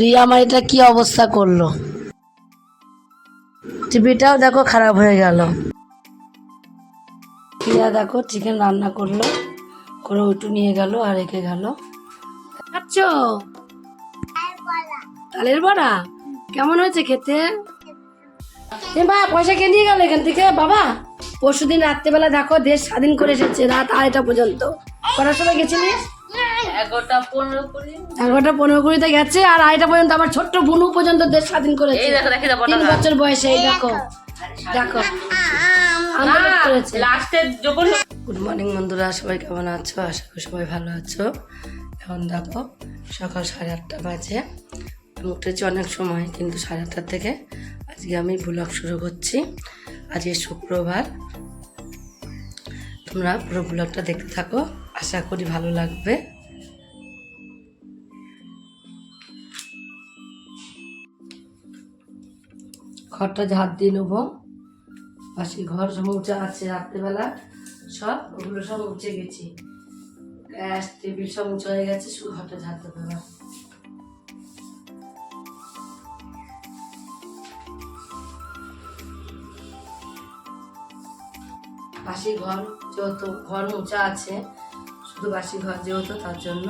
রিয়া আমার এটা কি অবস্থা করল? টিভিটাও দেখো খারাপ হয়ে গেল। রিয়া দেখো চিকেন রান্না করল, করে ওটু নিয়ে গেল আর রেখে গেল। খাচ্ছ? তালের বড়া? কেমন হয়েছে খেতে? বা পয়সা কে নিয়ে গেল এখান থেকে? বাবা পরশু দিন রাত্রেবেলা দেখো দেশ স্বাধীন করে এসেছে, রাত আড়াইটা পর্যন্ত। কটার সময় গেছিলিস? এগারোটা পনেরো এগারোটা পনেরো কুড়িতে গেছে আর আড়াইটা পর্যন্ত আমার ছোট্ট বুনু পর্যন্ত দেশ স্বাধীন করেছে। এই তিন বছর বয়সে এই দেখো। দেখো। গুড মর্নিং বন্ধুরা সবাই কেমন আছো? আশা করি সবাই ভালো আছো। এখন দেখো সকাল সাড়ে আটটা বাজে। আমি উঠেছি অনেক সময় কিন্তু সাড়ে আটটার থেকে আজকে আমি ব্লগ শুরু করছি। আজকে শুক্রবার। তোমরা পুরো ব্লগটা দেখতে থাকো। আশা করি ভালো লাগবে। ঘরটা ঝাড় দিয়ে নেব। পাশে ঘর সব আছে রাত্রেবেলা। সব, ওগুলো সব উঠে গেছি। গ্যাস, টেবিল সব উঁচু হয়ে গেছে, শুধু ঘরটা ঝাড়তে পারবে বাসি ঘর যেহেতু, ঘর উঁচা আছে, শুধু বাসি ঘর যেহেতু, তার জন্য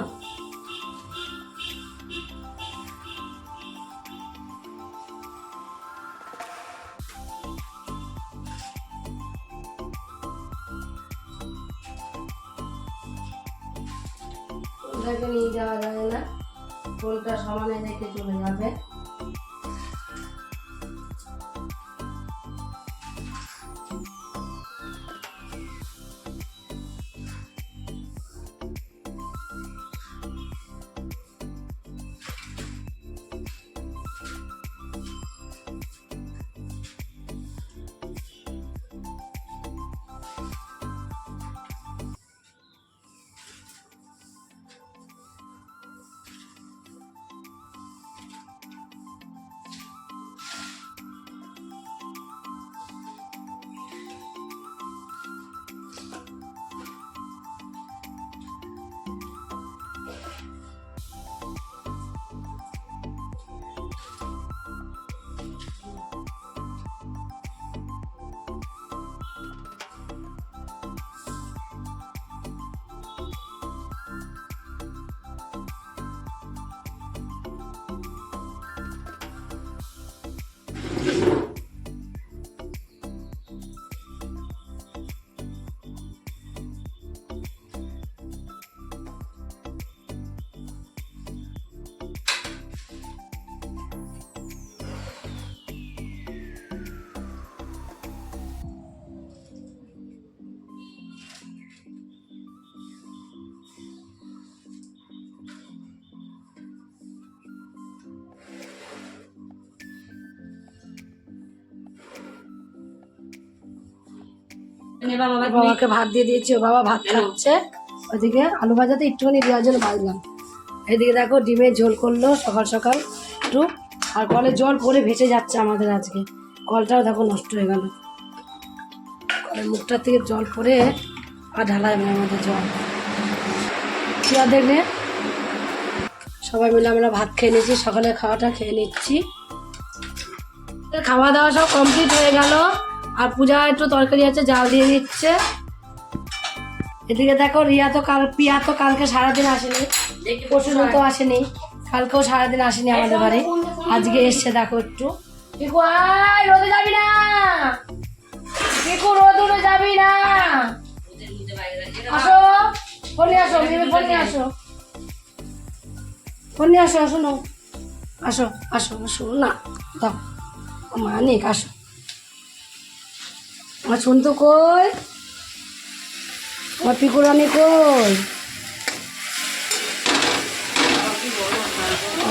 সমানে রেখে চলে যাবে। বাবাকে ভাত দিয়ে দিয়েছি ও বাবা ভাত খাচ্ছে। ওদিকে আলু ভাজাতে একটুখানি দেওয়ার জন্য ভাজলাম এদিকে দেখো ডিমের ঝোল করল সকাল সকাল একটু আর কলে জল পরে ভেসে যাচ্ছে আমাদের আজকে। কলটাও দেখো নষ্ট হয়ে গেল। কলের মুখটার থেকে জল পরে আর ঢালা যাবে না আমাদের জল। কি আর দেখলে সবাই মিলে আমরা ভাত খেয়ে নিচ্ছি সকালে খাওয়াটা খেয়ে নিচ্ছি। খাওয়া দাওয়া সব কমপ্লিট হয়ে গেল। আর পূজা একটু তরকারি আছে জাল দিয়ে দিচ্ছে। এদিকে দেখো রিয়া তো কাল পিয়া তো কালকে সারাদিন আসেনি। পরশু তো আসেনি। কালকেও সারাদিন আসেনি আমাদের বাড়ি। আজকে এসছে দেখো একটু। পিকু আয় রোদে যাবি না। পিকু রোদ যাবি না। আসো ফোন নিয়ে আসো মিমি ফোন নিয়ে আসো। ফোন নিয়ে আসো আসো আসো আসো আসো না। দাও। মানিক আসো। আমার শুনতো কই? আমার পিকুরানি কই?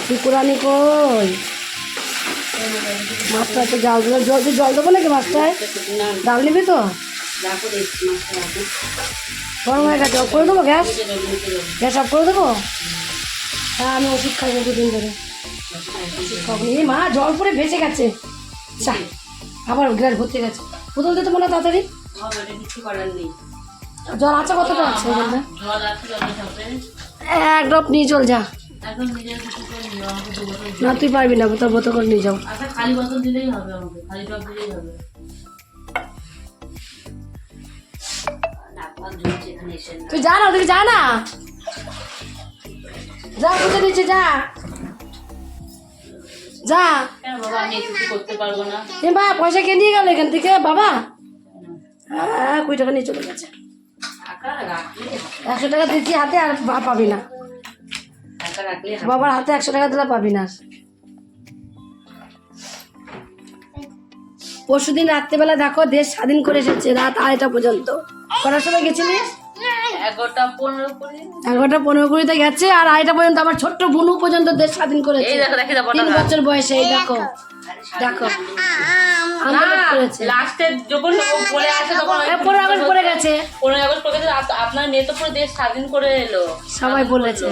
পিকুরানি কই? মাছটা তো জাল জল জল দেবো নাকি মাছটায়? ডাল নিবি তো? গরম হয়ে গেছে। করে দেবো গ্যাস? গ্যাস অফ করে দেবো? হ্যাঁ আমি ওষুধ খাই দুদিন ধরে মা, জল পরে ভেসে গেছে। আবার গ্যাস ভর্তি গেছে। বোতল দিতে মনে তাড়াতাড়ি? কিছু করার নেই। জল আছে কতটা? আছে জল আছে এক ড্রপ নিয়ে চল যা। না তুই পারবি না তোর বোতল করে নিয়ে যাও। আচ্ছা খালি বোতল দিলেই হবে আমাকে খালি টক দিলেই হবে। তুই যা না ওদিকে যা না। যা নিচে যা। যা। বাবা আমি করতে পারব না। এ বা পয়সা কে নিয়ে গেল এখান থেকে? বাবা। হ্যাঁ কুড়ি টাকা নিয়ে চলে গেছে। একশো টাকা দিচ্ছি হাতে আর পাবি না। বাবার হাতে একশো টাকা দিলে পাবি না। পরশু দিন রাত্রেবেলা দেখো দেশ স্বাধীন করে এসেছে রাত আড়াইটা পর্যন্ত। কটার সময় গেছিলি এগারোটা পনেরো কুড়িতে গেছে আর আড়াইটা পর্যন্ত আমার ছোট্ট বুনু পর্যন্ত দেশ স্বাধীন করেছে। এই দেখো দেখি তিন বছর বয়সে এই দেখো দেখো। আপনার মেয়ে তো পুরো দেশ স্বাধীন করে এলো। সবাই বলেছে।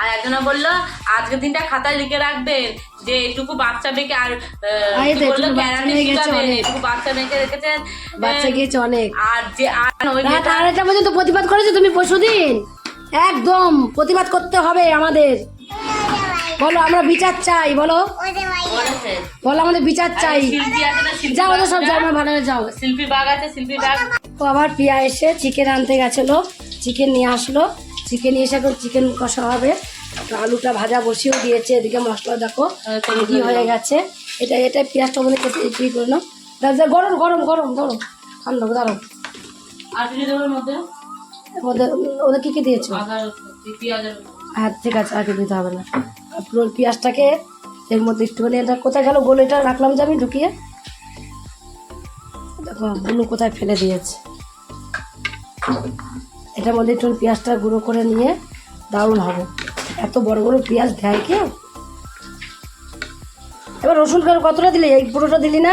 আর একজনে বলল আজকের দিনটা খাতায় লিখে রাখবেন যে এটুকু বাচ্চা মেয়েকে আর বলল, বাচ্চা ক্যারাটে গেছে শিখাবেন, অনেক। এটুকু বাচ্চা মেয়েকে রেখেছেন বাচ্চা গিয়েছে অনেক। আর যে আর ওই রাত আড়াইটা পর্যন্ত প্রতিবাদ করেছ তুমি পরশুদিন? একদম প্রতিবাদ করতে হবে আমাদের। বলো আমরা বিচার চাই বলো। বলো আমাদের বিচার চাই। যাও ওদের সব? যাও আমার ভালো যাও। শিল্পী বাগ আছে শিল্পী বাগ ও আবার পিয়া এসে চিকেন আনতে গেছিল চিকেন নিয়ে আসলো। চিকেন এসে এখন চিকেন কষা হবে। তো আলুটা ভাজা বসিয়েও দিয়েছে। এদিকে মশলা দেখো রেডি হয়ে গেছে। এটা এটা পেঁয়াজটা মনে করতে কি করে নাও। দাদা, গরম গরম গরম গরম। ঠান্ডা আর মধ্যে? ওদের ওদের কী কী দিয়েছ? হ্যাঁ ঠিক আছে আগে দিতে হবে না। আর পুরো পেঁয়াজটাকে এর মধ্যে একটুখানি এটা কোথায় গেল গোল এটা রাখলাম যে আমি ঢুকিয়ে। দেখো বুনু কোথায় ফেলে দিয়েছে। এটার মধ্যে একটু পেঁয়াজটা গুঁড়ো করে নিয়ে দারুণ হবে। এত বড় বড় পেঁয়াজ দেয় কেউ? এবার রসুন কতটা দিলি? এই পুরোটা দিলি না?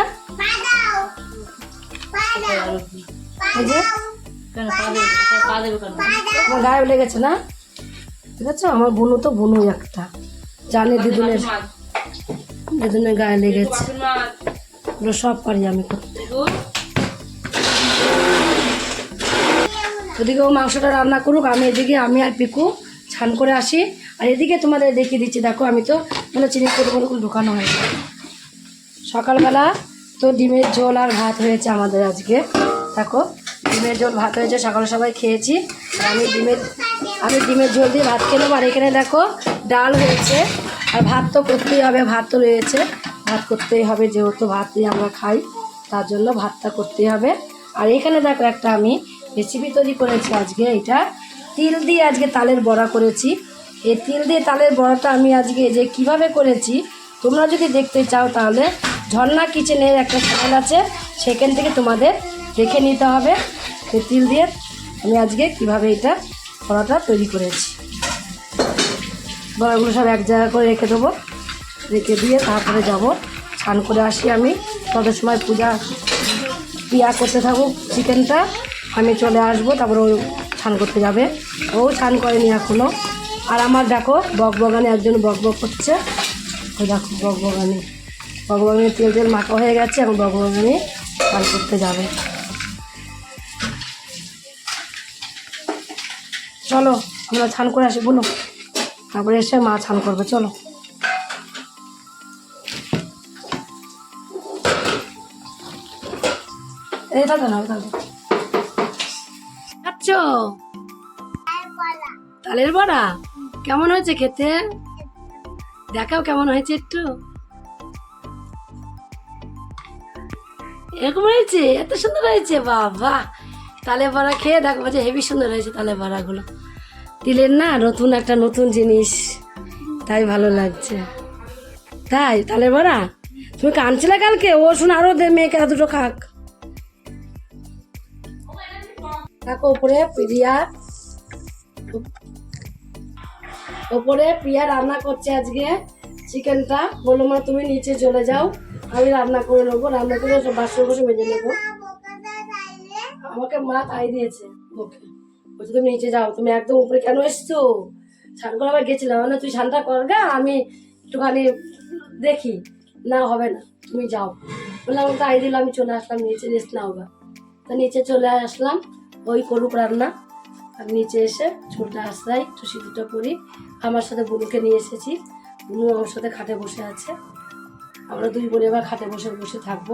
গায়ে লেগেছে না? ঠিক আছে? আমার বোনও তো বোনু একটা। জানে দিদুনের দিদুনের গায়ে লেগেছে। সব পারি আমি করতে। দুধ ওদিকে ও মাংসটা রান্না করুক, আমি এদিকে, আমি আর পিকু ছান করে আসি। আর এদিকে তোমাদের দেখিয়ে দিচ্ছি, দেখো আমি তো মানে চিনি করে কোনো ঢুকানো হয়নি সকালবেলা তো ডিমের ঝোল আর ভাত হয়েছে আমাদের আজকে। দেখো, ডিমের ঝোল, ভাত হয়েছে, সকালে সবাই খেয়েছি। আর আমি ডিমের আমি ডিমের ঝোল দিয়ে ভাত খেলাম আর এখানে দেখো, ডাল হয়েছে। আর ভাত তো করতেই হবে, ভাত তো রয়েছে। ভাত করতেই হবে, যেহেতু ভাত দিয়ে আমরা খাই, তার জন্য ভাতটা করতেই হবে। আর এখানে দেখো একটা আমি রেসিপি তৈরি করেছি আজকে এটা। তিল দিয়ে আজকে তালের বড়া করেছি। এই তিল দিয়ে তালের বড়াটা আমি আজকে যে কীভাবে করেছি, তোমরা যদি দেখতে চাও তাহলে ঝর্ণা কিচেনের একটা চ্যানেল আছে, সেখান থেকে তোমাদের দেখে নিতে হবে। যে তিল দিয়ে আমি আজকে কীভাবে এটা বড়াটা তৈরি করেছি। বড়াগুলো সব এক জায়গা করে রেখে দেবো। রেখে দিয়ে তারপরে যাব। স্নান করে আসি আমি। তত সময় পূজা পিয়া করতে থাকুক, চিকেনটা। আমি চলে আসব, তারপরে ও স্নান করতে যাবে। ও স্নান করেনি এখনও আর আমার দেখো বক বগানে একজন বক বক করছে। ওই দেখো বক বগানি বক বগানি তেল তেল মাখা হয়ে গেছে, এখন বক বগানি স্নান করতে যাবে। চলো, আমরা স্নান করে আসি, বলো। তারপরে এসে মা স্নান করবে, চলো। এই দাদা না দাদা খাচ্ছ? তালের বড়া? কেমন হয়েছে খেতে? দেখাও কেমন হয়েছে একটু। এরকম হয়েছে? এত সুন্দর হয়েছে? বাবা। তালে বড়া খেয়ে দেখো যে হেভি সুন্দর হয়েছে তালে বড়াগুলো। তিলের না, নতুন একটা নতুন জিনিস। তাই ভালো লাগছে। তাই, তালের বড়া? তুমি কানছিলে কালকে? ও শুনে আরও দে মেয়েকে দুটো খাক। দেখো উপরে প্রিয়া ওপরে প্রিয়া রান্না করছে আজকে। চিকেনটা, বলল, মা, তুমি নিচে চলে যাও, আমি রান্না করে নেব, রান্না করে সব বাসন বসে মেজে নেব। আমাকে মা তাই দিয়েছে ওকে তুমি নিচে যাও, তুমি একদম উপরে কেন এসছো? স্নান করে আবার গেছিলাম না তুই স্নানটা কর গা, আমি একটুখানি দেখি। না, হবে না, তুমি যাও। বললাম, তাই দিলাম আমি চলে আসলাম, নিচে, রেস্ট নাও গা। তা নিচে চলে আসলাম ওই করুক রান্না। আর নিচে এসে ছোটা আশ্রাই একটু সিঁদুরটা করি আমার সাথে বুনুকে নিয়ে এসেছি। বুনু আমার সাথে খাটে বসে আছে। আমরা দুই বোনে এবার খাটে বসে বসে থাকব।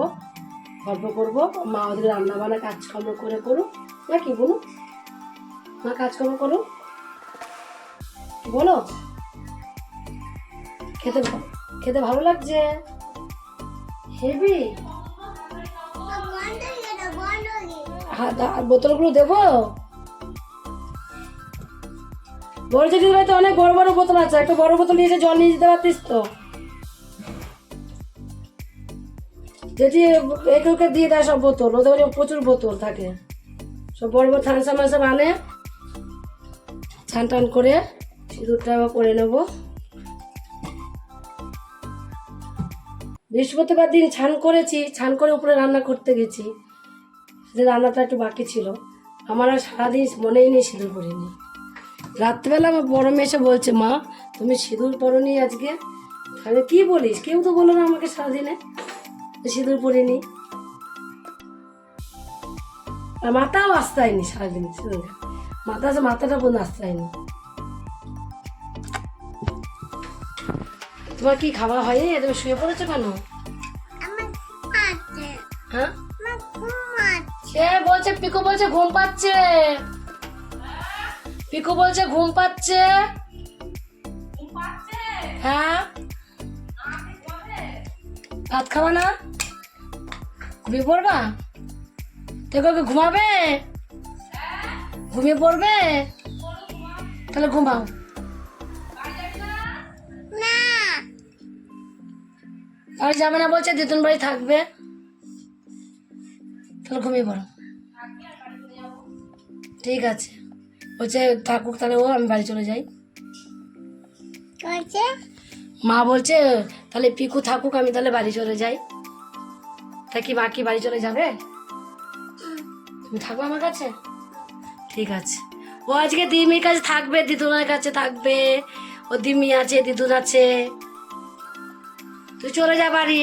গল্প করব। মা ওদের রান্না বান্না কাজকর্ম করে করুক। নাকি বলু মা কাজকর্ম করুক। বলো? খেতে খেতে ভালো লাগছে? হেভি বোতলগুলো দেবো? বলছে দিদি ভাই তো অনেক বড় বড় বোতল আছে। একটা বড় বোতল নিয়ে এসে জল নিয়ে যেতে পারতিস তো। যেটি একে ওকে দিয়ে দেয় সব বোতল। ওদের ওখানে প্রচুর বোতল থাকে। সব বড় বড় থানসা মানসা আনে। ছান টান করে সিঁদুরটা করে নেব। বৃহস্পতিবার দিন ছান করেছি। ছান করে উপরে রান্না করতে গেছি। সেদিন রান্নাটা একটু বাকি ছিল আমার আর সারাদিন মনেই নেই সিঁদুর পরিনি রাত্রেবেলা আমার বড় মেয়ে এসে বলছে মা তুমি সিঁদুর পরনি আজকে? আমি কি বলিস? কেউ তো বলো না আমাকে সারাদিনে যে সিঁদুর পরিনি আর মাথাও হয়নি সারাদিন সিঁদুর। মাথা আছে মাথাটা পর্যন্ত হয়নি। তোমার কি খাওয়া হয়নি? তুমি শুয়ে পড়েছো কেন? হ্যাঁ? সে বলছে? পিকু বলছে ঘুম পাচ্ছে। পিকু বলছে ঘুম পাচ্ছে। হ্যাঁ। ভাত খাবা না? ঘুমিয়ে পড়বা? তোকে ওকে ঘুমাবে? ঘুমিয়ে পড়বে? তাহলে ঘুমাও। আর যাবে না বলছে দিতুন বাড়ি থাকবে। তাহলে ঘুমিয়ে পড়ো। ঠিক আছে। বলছে থাকুক তাহলে ও আমি বাড়ি চলে যাই। মা বলছে তাহলে পিকু থাকুক আমি তাহলে বাড়ি চলে যাই। তা কি মা কি বাড়ি চলে যাবে? তুমি থাকবে আমার কাছে? ঠিক আছে। ও আজকে দিমির কাছে থাকবে দিদুনার কাছে থাকবে। ও দিমি আছে দিদুন আছে। তুই চলে যা বাড়ি।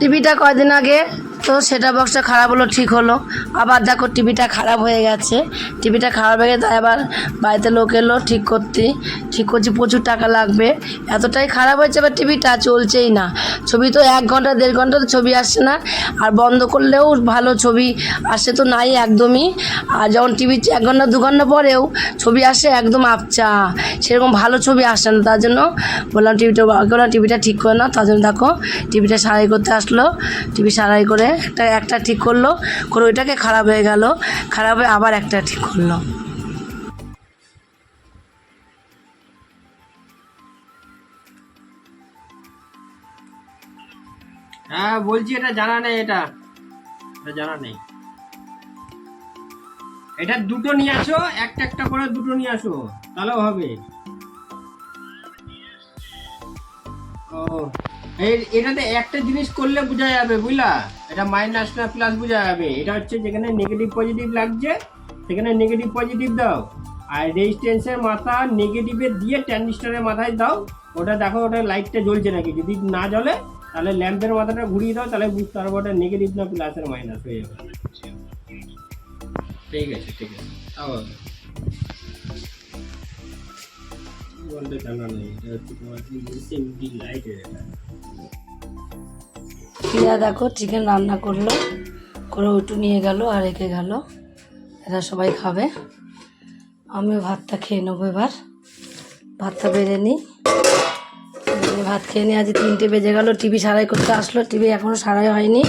টিভিটা কয়দিন আগে? তো সেটা বক্সটা খারাপ হলো, ঠিক হলো। আবার দেখো টিভিটা খারাপ হয়ে গেছে। টিভিটা খারাপ হয়ে গেছে, তাই আবার বাড়িতে লোক এলো, ঠিক করতে। ঠিক করছি, প্রচুর টাকা লাগবে। এতটাই খারাপ হয়েছে এবার টিভিটা চলছেই না। ছবি তো এক ঘণ্টা, দেড় ঘণ্টা ছবি আসছে না। আর বন্ধ করলেও ভালো ছবি আসে তো নাই একদমই। আর যখন টিভি এক ঘণ্টা, দু ঘণ্টা পরেও ছবি আসে, একদম আপচা সেরকম ভালো ছবি আসে না, তার জন্য বললাম টিভিটা বললাম টিভিটা ঠিক করে না তার জন্য দেখো টিভিটা সারাই করতে আসলো। টিভি সারাই করে একটা একটা ঠিক করল, করে ওইটাকে খারাপ হয়ে গেল, খারাপ হয়ে আবার একটা ঠিক করল। হ্যাঁ বলছি এটা জানা নেই এটা। এটা জানা নেই। এটা দুটো নিয়ে আসো, একটা একটা করে দুটো নিয়ে আসো, তাহলেও হবে। ও এটাতে একটা জিনিস করলে বোঝা যাবে, বুঝলা? এটা মাইনাস না প্লাস বোঝা যাবে। এটা হচ্ছে যেখানে নেগেটিভ পজিটিভ লাগছে, সেখানে নেগেটিভ পজিটিভ দাও। আর রেজিস্ট্যান্সের মাথা নেগেটিভে দিয়ে ট্যানিস্টারের মাথায় দাও। ওটা দেখো, ওটা লাইটটা জ্বলছে নাকি? যদি না জ্বলে, তাহলে ল্যাম্পের মাথাটা ঘুরিয়ে দাও, তাহলে বুঝতে পারব ওটা নেগেটিভ না প্লাসের মাইনাস হয়ে যাবে। ঠিক আছে ঠিক আছে। বলতে জানা নেই এটা হচ্ছে তোমার এসএমডি লাইটের এটা। প্রিয়া দেখো চিকেন রান্না করল, করে ওটু নিয়ে গেল আর রেখে গেল। এরা সবাই খাবে। আমি ভাতটা খেয়ে নেব এবার। ভাতটা বেড়ে নিই। ভাত খেয়ে নিই আজ তিনটে বেজে গেল। টিভি সারাই করতে আসলো। টিভি এখনও সারাই হয়নি।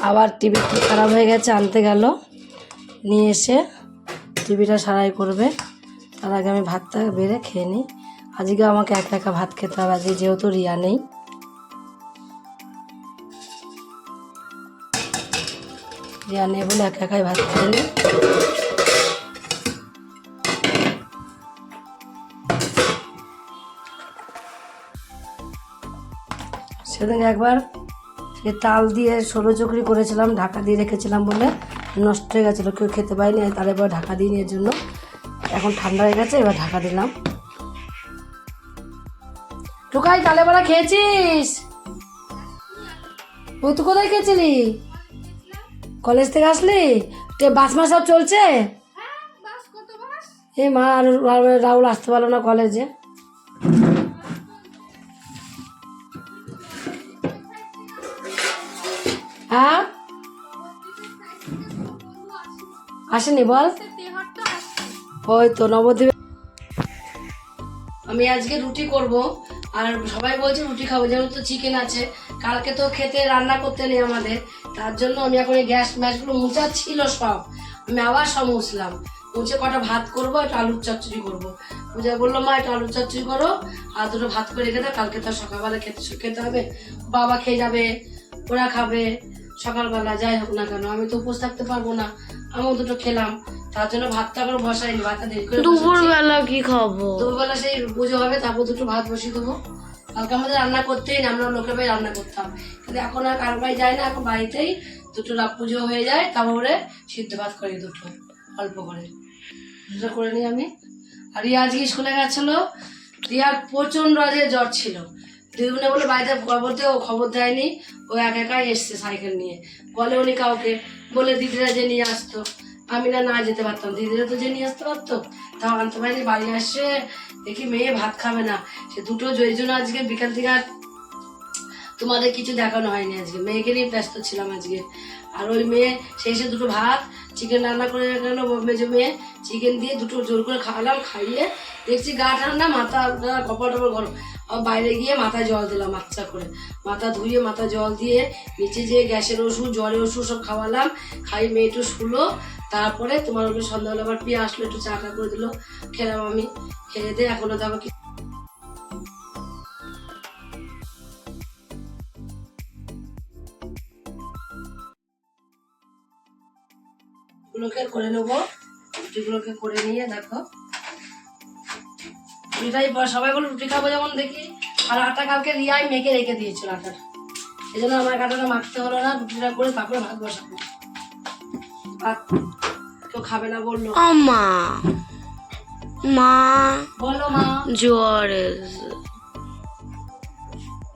আবার টিভি খারাপ হয়ে গেছে, আনতে গেল। নিয়ে এসে টিভিটা সারাই করবে। তার আগে আমি ভাতটা বেড়ে খেয়ে নিই। আজকে আমাকে একা একা ভাত খেতে হবে। আজকে যেহেতু রিয়া নেই। রিয়া নেই বলে একা একাই ভাত খেয়ে নিই সেদিন একবার সে তাল দিয়ে ষোলো চকরি করেছিলাম, ঢাকা দিয়ে রেখেছিলাম বলে নষ্ট হয়ে গেছিল, কেউ খেতে পায়নি তার এবার ঢাকা দিয়ে নিয়ে জন্য। এখন ঠান্ডা হয়ে গেছে, এবার ঢাকা দিলাম টুকাই, তালে বড়া খেয়েছিস? ওই তো কোথায় খেয়েছিলি? কলেজ থেকে আসলি? তে বাস মাস সব চলছে? এ মা আর আর রাহুল আসতে পারল না কলেজে। হ্যাঁ? আসেনি বল। ওই তো নবদ্বীপে আমি আজকে রুটি করব আর সবাই বলছে রুটি খাব যেমন তো চিকেন আছে। কালকে তো খেতে রান্না করতে নেই আমাদের। তার জন্য আমি এখন এই গ্যাস ম্যাসগুলো মুছা ছিল সব। আমি আবার সব মুছলাম। মুছে কটা ভাত করব একটা আলুর চচ্চড়ি করব। পূজা বলল মা একটা আলুর চচ্চড়ি করো আর দুটো ভাত করে রেখে দাও কালকে তো সকালবেলা খেতে খেতে হবে। বাবা খেয়ে যাবে ওরা খাবে সকালবেলা যাই হোক না কেন আমি তো উপোস থাকতে পারব না। আমিও দুটো খেলাম। তার জন্য ভাতটা এখন বসাইনি ভাতটা দেরি করে। দুপুরবেলা কি খাব? দুপুরবেলা সেই পুজো হবে তারপর দুটো ভাত বসিয়ে দেবো। কালকে আমাদের রান্না করতেই না আমরা লোকে বাড়ি রান্না করতাম। কিন্তু এখন আর কারও বাড়ি যায় না, এখন বাড়িতেই দুটো রাত পুজো হয়ে যায়, তারপরে সিদ্ধ ভাত করি দুটো, অল্প করে। দুটো করে নিই আমি। আর রিয়া আজকে স্কুলে গেছিল, রিয়ার প্রচণ্ড আজকে জ্বর ছিল। দিদিমনে বলে বাড়িতে খবর দিয়ে ও খবর দেয়নি, ও একা একাই এসছে সাইকেল নিয়ে। বলে উনি কাউকে, বলে দিদিরা যে নিয়ে আসতো। আমি না না যেতে পারতাম। দিদিরা তো যে নিয়ে আসতে পারতো, তাও আনতে পারিনি। বাড়ি আসে দেখি মেয়ে ভাত খাবে না। সে দুটো জয়ের জন্য আজকে বিকাল থেকে আর তোমাদের কিছু দেখানো হয়নি আজকে। মেয়েকে নিয়ে ব্যস্ত ছিলাম আজকে। আর ওই মেয়ে সেই সে দুটো ভাত চিকেন রান্না করে গেল মেজো মেয়ে চিকেন দিয়ে দুটো জোর করে খাওয়ালাম খাইয়ে দেখছি গা ঠান্ডা, মাথা কপাল টপাল গরম। বাইরে গিয়ে মাথায় জল দিলাম আচ্ছা করে। মাথা ধুয়ে, মাথা জল দিয়ে নিচে যেয়ে গ্যাসের ওষুধ, জ্বরের ওষুধ সব খাওয়ালাম। খাই, মেয়ে একটু শুলো, তারপরে তোমার ওগুলো সন্ধ্যাবেলা আবার পিয়ে আসলো, একটু চা খা করে দিল, খেলাম আমি। খেয়ে দিয়ে এখনও তো আবার গুলোকে করে নেব রুটিগুলোকে করে নিয়ে দেখো। রুটিটাই সবাই বলে রুটি খাব যেমন দেখি। আর আটা কালকে রিয়াই মেখে রেখে দিয়েছিল আটাটা। এই জন্য আমার আটাটা মাখতে হলো না রুটিটা করে তারপরে ভাত বসাবো। ভাত কেউ খাবে না বলল। আমা মা। বলো মা। জ্বর।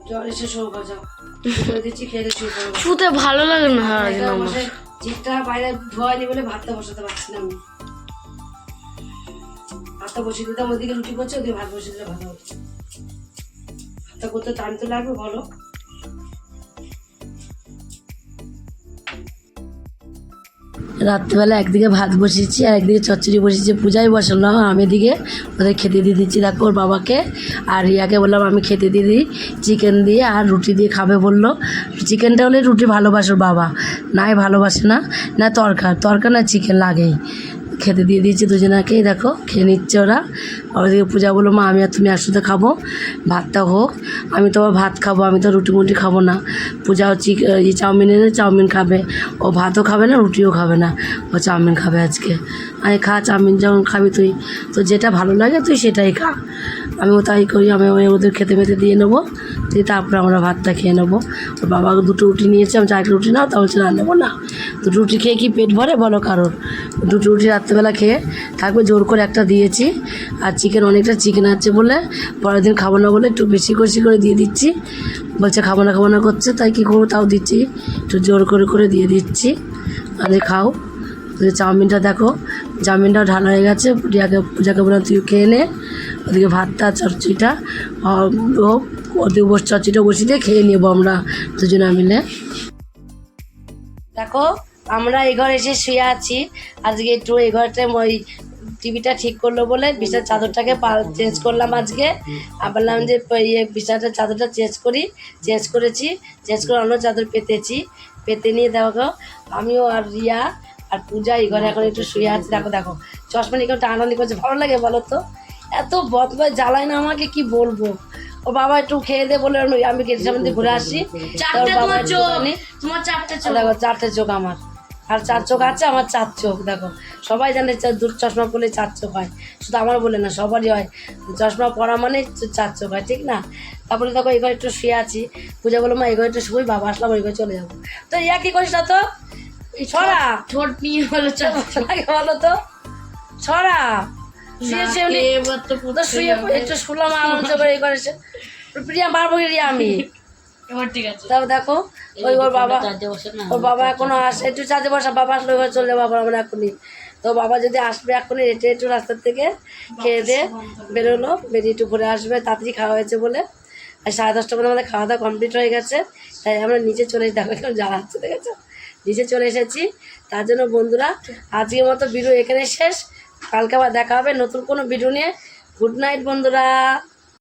জ্বর এসে শো যাও দিচ্ছি খেয়ে শুতে ভালো লাগে না সারাদিন বাইরে ধোয়া নেই বলে ভাতটা বসাতে পারছি না। ভাতটা বসিয়ে দিতাম ওদিকে রুটি করছে, ওদিকে ভাত বসে দিলে ভালো হতো ভাতটা করতে টাইম তো লাগবে, বলো। রাত্রিবেলা একদিকে ভাত বসিয়েছি আর একদিকে চচ্চড়ি বসিয়েছি। পূজাই বসালাম আমি এদিকে ওদের খেতে দিয়ে দিচ্ছি। দেখো ওর বাবাকে আর রিয়াকে বললাম, আমি খেতে দিয়ে দিই চিকেন দিয়ে আর রুটি দিয়ে খাবে, বলল। চিকেনটা হলে রুটি ভালোবাসো বাবা, নাই ভালোবাসে না না তরকার। তরকার না চিকেন লাগেই। খেতে দিয়ে দিয়েছি দুজনাকেই দেখো, খেয়ে নিচ্ছে ওরা। আর ওদিকে পূজা বলল, মা, আমি আর তুমি একসাথে খাব, ভাতটা হোক। আমি তো আবার ভাত খাব, আমি তো রুটি মুটি খাব না। পূজাও চিক এই চাউমিন এনে চাউমিন খাবে। ও ভাতও খাবে না, রুটিও খাবে না। ও চাউমিন খাবে আজকে। আমি খা, চাউমিন যেমন খাবি তুই। তো যেটা ভালো লাগে তুই সেটাই খা। আমিও তাই করি, আমি ওদের খেতে মেতে দিয়ে নেব। দিয়ে তারপরে আমরা ভাতটা খেয়ে নেব। ওর বাবা দুটো রুটি নিয়েছে, আমি চারটে রুটি নাও তা বলছে, না, নেব না। দুটো রুটি খেয়ে কি পেট ভরে? বলো কারোর। দুটো রুটি রাত্রেবেলা খেয়ে থাকবে জোর করে একটা দিয়েছি। আর চিকেন অনেকটা চিকেন আছে বলে পরের দিন খাব না বলে একটু বেশি বেশি করে দিয়ে দিচ্ছি। বলছে খাব না খাব না করছে, তাই কী করব তাও দিচ্ছি। একটু জোর করে করে দিয়ে দিচ্ছি। আরে খাও। চাউমিনটা দেখো, চাউমিনটাও ঢালা হয়ে গেছে। রিয়াকে পূজাকে বললাম, তুই খেয়ে নে। ওদিকে ভাতটা, চচ্চিটা ওদিকে বস, চচ্চিটা বসিয়ে দিয়ে খেয়ে নেব আমরা দুজনে মিলে। দেখো আমরা এই ঘরে এসে শুয়ে আছি। আজকে একটু এই ঘরটা ওই টিভিটা ঠিক করল বলে বিছার চাদরটাকে চেঞ্জ করলাম আজকে। আর বললাম যে ইয়ে বিছানার চাদরটা চেঞ্জ করি। চেঞ্জ করেছি। চেঞ্জ করে অন্য চাদর পেতেছি। পেতে নিয়ে দেখো আমিও আর রিয়া আর পূজা এই ঘরে এখন একটু শুয়ে আছি। দেখো দেখো চশমা নিয়ে একটু আনন্দ করছে। ভালো লাগে বলো তো? এত বদবাই জ্বালায় না আমাকে কি বলব? ও বাবা একটু খেয়ে দে বলে আমি গেটের সামনে ঘুরে আসি। তোমার চারটে চোখ আমার। আর চার চোখ আছে আমার চার চোখ দেখো। সবাই জানে দূর চশমা পরলে চার চোখ হয়। শুধু আমার বলে না সবারই হয়। চশমা পরা মানে চার চোখ হয় ঠিক না? তারপরে দেখো এই ঘরে একটু শুয়ে আছি। পূজা বলো মা এই ঘরে একটু শুই বাবা আসলাম ওই ঘরে চলে যাব। তো ইয়া কি করিস না তো? ছড়া। ঠোঁট নিয়ে হলো আগে বলো তো। ছড়া। শুয়ে শুয়ে একটু শুলাম আনন্দ করে এই করেছে প্রিয়া রিয়া আমি। এবার ঠিক আছে। তাও দেখো ওই ওর বাবা ওর বাবা এখনও আসে একটু চাঁদে বসা বাবা আসলে ওই চলে আবার আমরা এখনই। তো বাবা যদি আসবে এখনই হেঁটে একটু রাস্তার থেকে খেয়ে দিয়ে বেরোলো বেরিয়ে একটু ঘুরে আসবে তাড়াতাড়ি খাওয়া হয়েছে বলে। আর সাড়ে দশটার মধ্যে আমাদের খাওয়া দাওয়া কমপ্লিট হয়ে গেছে। তাই আমরা নিচে চলে দেখো কেমন হচ্ছে দেখেছ নিচে চলে এসেছি। তার জন্য বন্ধুরা আজকের মতো ভিডিও এখানে শেষ। কালকে আবার দেখা হবে নতুন কোনো ভিডিও নিয়ে। গুড নাইট বন্ধুরা।